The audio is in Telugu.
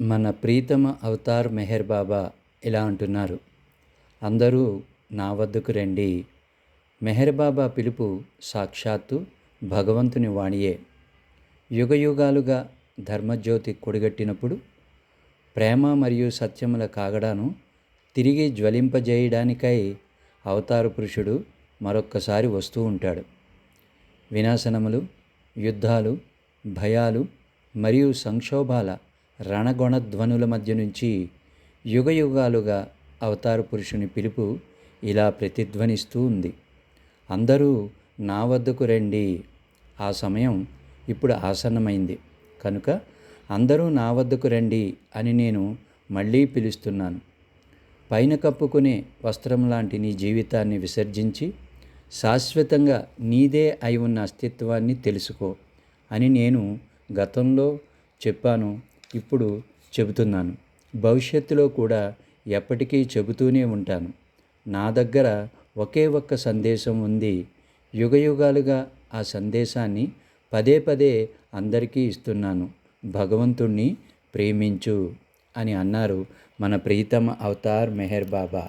మన ప్రీతమ అవతార్ మెహర్ బాబా ఇలా అంటున్నారు. అందరూ నా వద్దకు రండి. మెహర్ బాబా పిలుపు సాక్షాత్తు భగవంతుని వాణియే. యుగయుగాలుగా ధర్మజ్యోతి కొడిగట్టినప్పుడు ప్రేమ మరియు సత్యముల కాగడాను తిరిగి జ్వలింపజేయడానికై అవతార పురుషుడు మరొక్కసారి వస్తూ ఉంటాడు. వినాశనములు యుద్ధాలు భయాలు మరియు సంక్షోభాల రణగొణధ్వనుల మధ్య నుంచి యుగయుగాలుగా అవతార పురుషుని పిలుపు ఇలా ప్రతిధ్వనిస్తూ ఉంది. అందరూ నా వద్దకు రండి. ఆ సమయం ఇప్పుడు ఆసన్నమైంది. కనుక అందరూ నా వద్దకు రండి అని నేను మళ్ళీ పిలుస్తున్నాను. పైన కప్పుకునే వస్త్రం లాంటి నీ జీవితాన్ని విసర్జించి శాశ్వతంగా నీదే అయి ఉన్న అస్తిత్వాన్ని తెలుసుకో అని నేను గతంలో చెప్పాను. ఇప్పుడు చెబుతున్నాను. భవిష్యత్తులో కూడా ఎప్పటికీ చెబుతూనే ఉంటాను. నా దగ్గర ఒకే ఒక్క సందేశం ఉంది. యుగయుగాలుగా ఆ సందేశాన్ని పదే పదే అందరికీ ఇస్తున్నాను. భగవంతుణ్ణి ప్రేమించు అని అన్నారు మన ప్రీతమ అవతార్ మెహర్ బాబా.